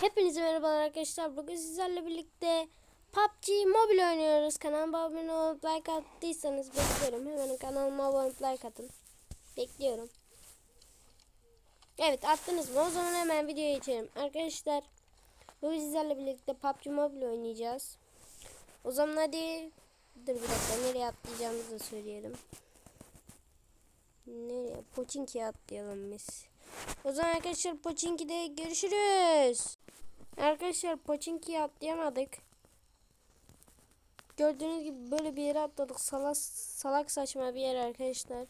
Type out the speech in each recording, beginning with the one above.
Hepinize merhabalar arkadaşlar. Bugün sizlerle birlikte PUBG Mobile oynuyoruz. Kanalıma abone olup like attıysanız bekliyorum. Hemen kanalıma abone olup like atın. Bekliyorum. Evet attınız mı? O zaman hemen videoya geçelim. Arkadaşlar bugün sizlerle birlikte PUBG Mobile oynayacağız. O zaman hadi dur bir dakika nereye atlayacağımızı söyleyelim. Nereye? Pochinki'ye atlayalım biz. O zaman arkadaşlar Pochinki'de görüşürüz. Arkadaşlar Pochinki'ye atlayamadık. Gördüğünüz gibi böyle bir yere atladık. Salak, salak saçma bir yer arkadaşlar.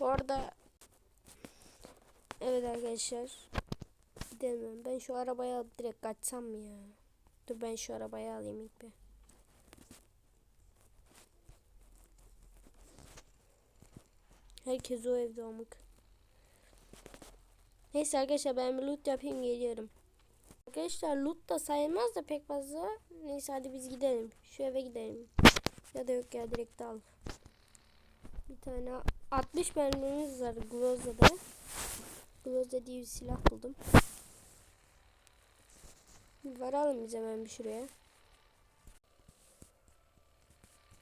Bu arada Evet arkadaşlar. Gidelim. Ben şu arabayı alıp direkt kaçsam mı ya? Dur ben şu arabayı alayım ilk bir. Herkes o evde amık. Neyse arkadaşlar ben bir loot yapayım geliyorum. Arkadaşlar loot da sayılmaz da pek fazla. Neyse hadi biz gidelim. Şu eve gidelim. Ya da yok ya direkt al. Bir tane 60 mermimiz var Groza'da. Groza diye bir silah buldum. Varalım biz hemen bir şuraya.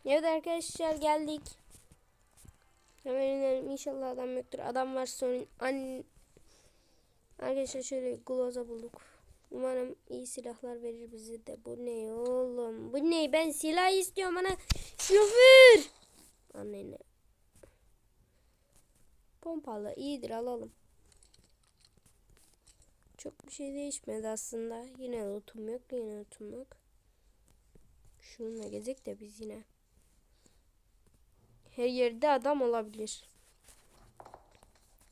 Evet arkadaşlar geldik. Hemen inelim. İnşallah adam yoktur. Adam var sonra an Arkadaşlar şöyle gloza bulduk. Umarım iyi silahlar verir bize de. Bu ne oğlum? Bu ne? Ben silah istiyorum bana. Şoför! Annene. Pompalı iyidir alalım. Çok bir şey değişmedi aslında. Yine lootum yok. Yine lootum yok. Şununla gezek de biz yine. Her yerde adam olabilir.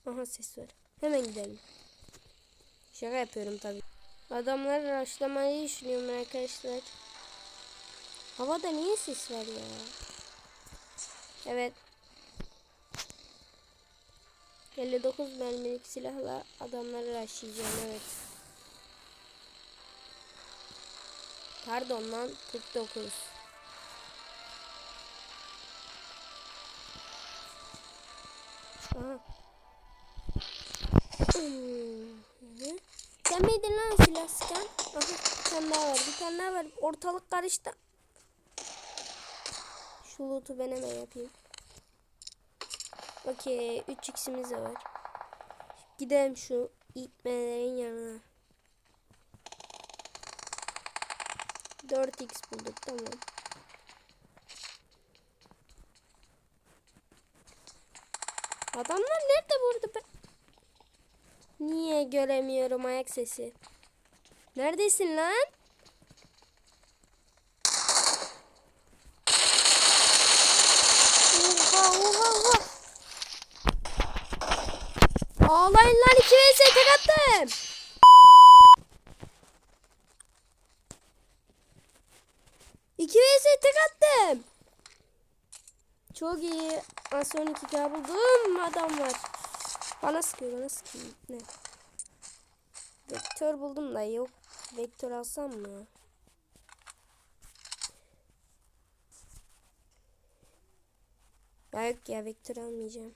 Aha ses var. Hemen gidelim. Şaka yapıyorum tabii. Adamları raşlamayı düşünüyorum arkadaşlar. Havada niye ses var ya? Evet. 59 mermilik silahla adamları raşlayacağım evet. Pardon lan 49. Hmm. Sen miydin lan silah sıkan? Aha bir tane daha var. Bir tane daha var. Ortalık karıştı. Şu loot'u ben hemen yapayım. Okey. 3x'imiz de var. Gidelim şu itmelerin yanına. 4x bulduk tamam. Adamlar nerede burada be? Niye göremiyorum ayak sesi? Neredesin lan? Oha oha oha. Ağlayın lan 2 vs tek attım. İki vs tek attım. Çok iyi. Az son iki k buldum. Adam var. Bana sıkıyor bana sıkıyor. Ne? Vektör buldum da yok. Vektör alsam mı? Ya yok ya vektör almayacağım.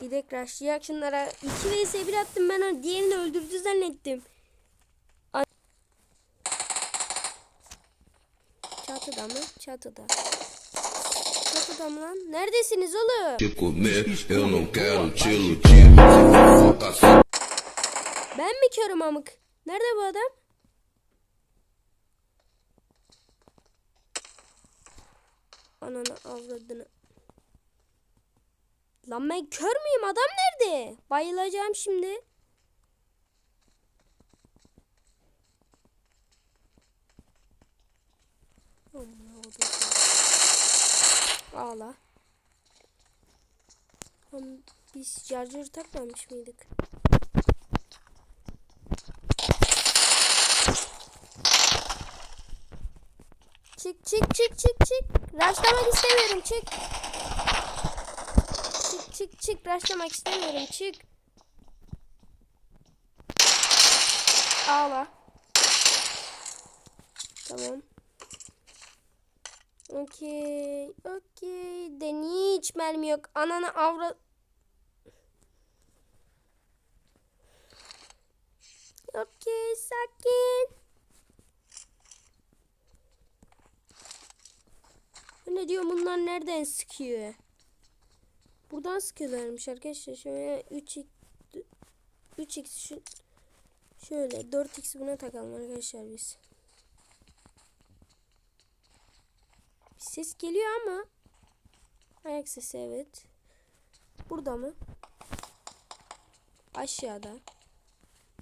Gidek rushlayak şunlara. 2 vs 1 attım ben onu diğerini öldürdü zannettim. Çatıda mı? Çatıda. Çatıda mı lan? Neredesiniz oğlum? Ben mi körüm amık? Nerede bu adam? Ananı avradını. Lan ben kör müyüm? Adam nerede? Bayılacağım şimdi. Aman Allah'ım. Ağla. Biz charger takmamış mıydık? Çık çık çık çık çık. Rushlamak istemiyorum çık. Çık çık çık. Rushlamak istemiyorum çık. Ağla. Tamam. Okey. Okey. De niye hiç mermi yok? Ananı avra... Okey sakin. Ne diyor bunlar nereden sıkıyor? Buradan sıkıyorlarmış arkadaşlar. Şöyle 3 3x şöyle 4x buna takalım arkadaşlar biz. Ses geliyor ama ayak sesi evet. Burada mı? Aşağıda.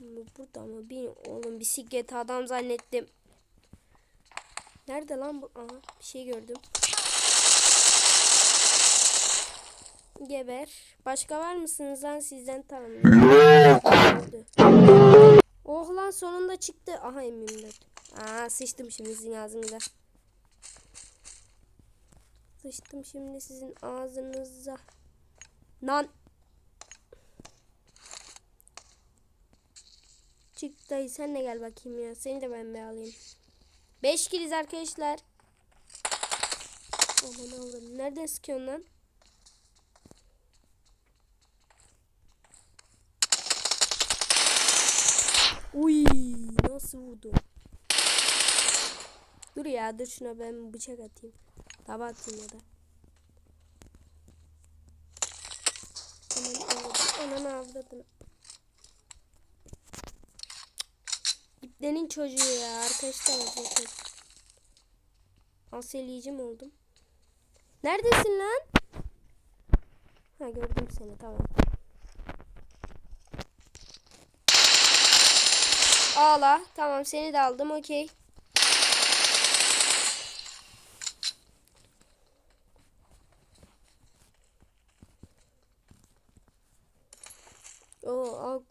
Burada mı? Bir oğlum bisiklet adam zannettim. Nerede lan bu? Aha bir şey gördüm. Geber. Başka var mısınız lan sizden tamam. Oh lan sonunda çıktı. Aha M24. Aa sıçtım şimdi sizin ağzınıza. Sıçtım şimdi sizin ağzınıza. Lan. Çık dayı sen de gel bakayım ya. Seni de ben bir alayım. 5 kiliz arkadaşlar. Aman Allah'ım. Nereden sıkıyorsun lan? Uy nasıl vurdu? Dur ya dur şuna ben bıçak atayım. Taba atayım ya da. Ananı avradını. İplerin çocuğu ya. Arkadaşlar zaten. Aseliyici mi oldum? Neredesin lan? Ha gördüm seni tamam. Ağla. Tamam seni de aldım okey.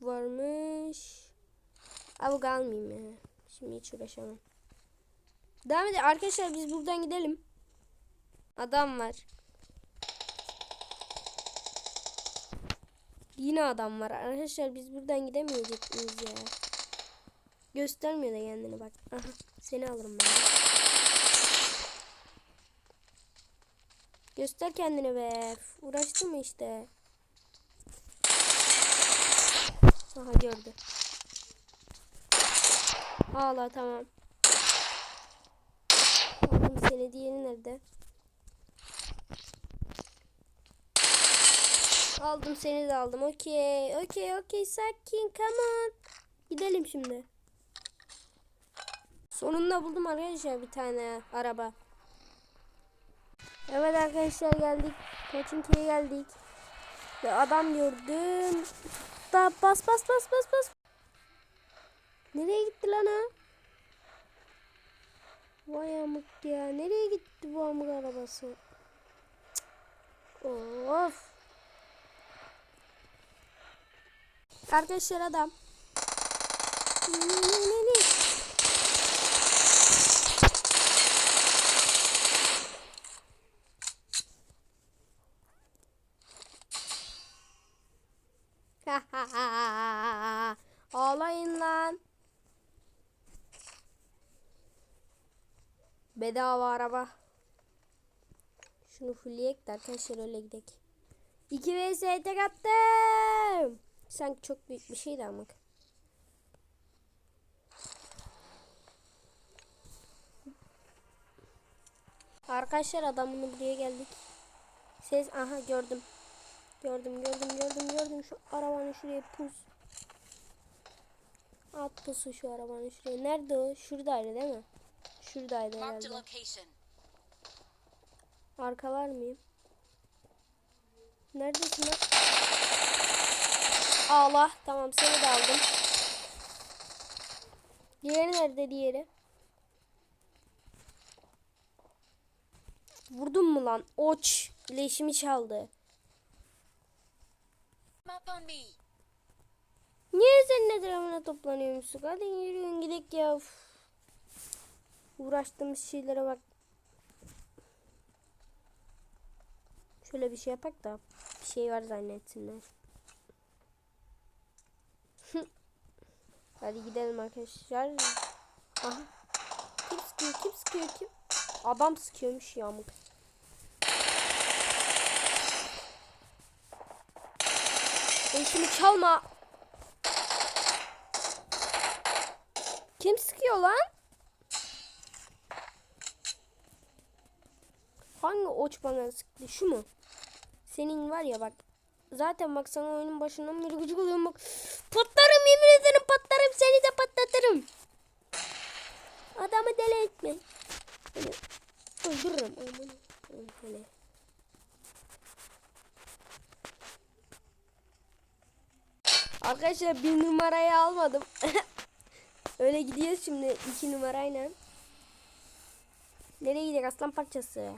Varmış. Avuk almayayım ya. Şimdi hiç uğraşamam. Devam edelim. Arkadaşlar biz buradan gidelim. Adam var. Yine adam var. Arkadaşlar biz buradan gidemeyecek miyiz ya? Göstermiyor da kendini bak. Aha seni alırım ben. Göster kendini be. Uğraştın mı işte? Aha gördü. Ağla tamam. Aldım seni diğeri nerede? Aldım seni de aldım. Okey. Okey okey sakin come on. Gidelim şimdi. Sonunda buldum arkadaşlar bir tane araba. Evet arkadaşlar geldik. Koçinki'ye geldik. Ve adam gördüm. Da bas bas bas bas bas. Nereye gitti lan o? Vay amık ya. Nereye gitti bu amık arabası? Cık. Of. Arkadaşlar adam. Ne, ne, ne, ne? Ağlayın lan. Bedava araba. Şunu fullleyek de arkadaşlar öyle gidelim. 2 vs tek attım. Sanki çok büyük bir şeydi ama. Arkadaşlar adamını buraya geldik. Ses aha gördüm. Gördüm gördüm gördüm gördüm şu arabanı şuraya pus. At pusu şu arabanı şuraya. Nerede o? Şuradaydı değil mi? Şuradaydı herhalde. Arkalar mıyım? Neredesin lan? Allah. Tamam seni de aldım. Diğeri nerede diğeri? Vurdun mu lan? Oç. Leşimi çaldı. Niye senin etrafına toplanıyormuşsun? Hadi yürüyün gidelim ya. Uf. Uğraştığımız şeylere bak. Şöyle bir şey yapak da bir şey var zannetsinler. Hadi gidelim arkadaşlar. Aha. Kim sıkıyor? Kim sıkıyor? Kim? Adam sıkıyormuş yamuk. Eşimi çalma. Kim sıkıyor lan? Hangi oç bana sıktı? Şu mu? Senin var ya bak. Zaten bak sana oyunun başından beri gıcık oluyorum bak. Patlarım yemin ederim patlarım seni de patlatırım. Adamı deli etme. Böyle öldürürüm. Aman. Böyle. Arkadaşlar bir numarayı almadım. Öyle gidiyoruz şimdi iki numarayla. Nereye gidiyor aslan parçası?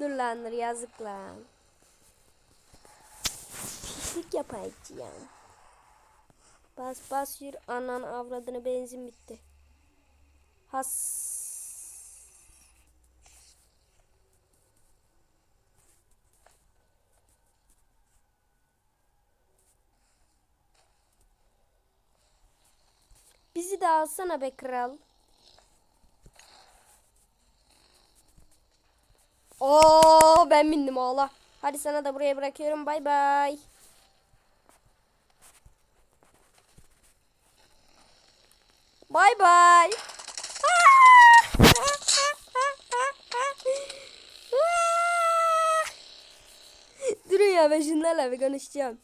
Dur lan dur yazık lan. Pislik yapacağım. Bas bas yürü. Anan avradını benzin bitti. Has. Bizi de alsana be kral. Oo ben bindim oğla. Hadi sana da buraya bırakıyorum. Bay bay. Bay bay. Durun ya ben şunlarla bir konuşacağım.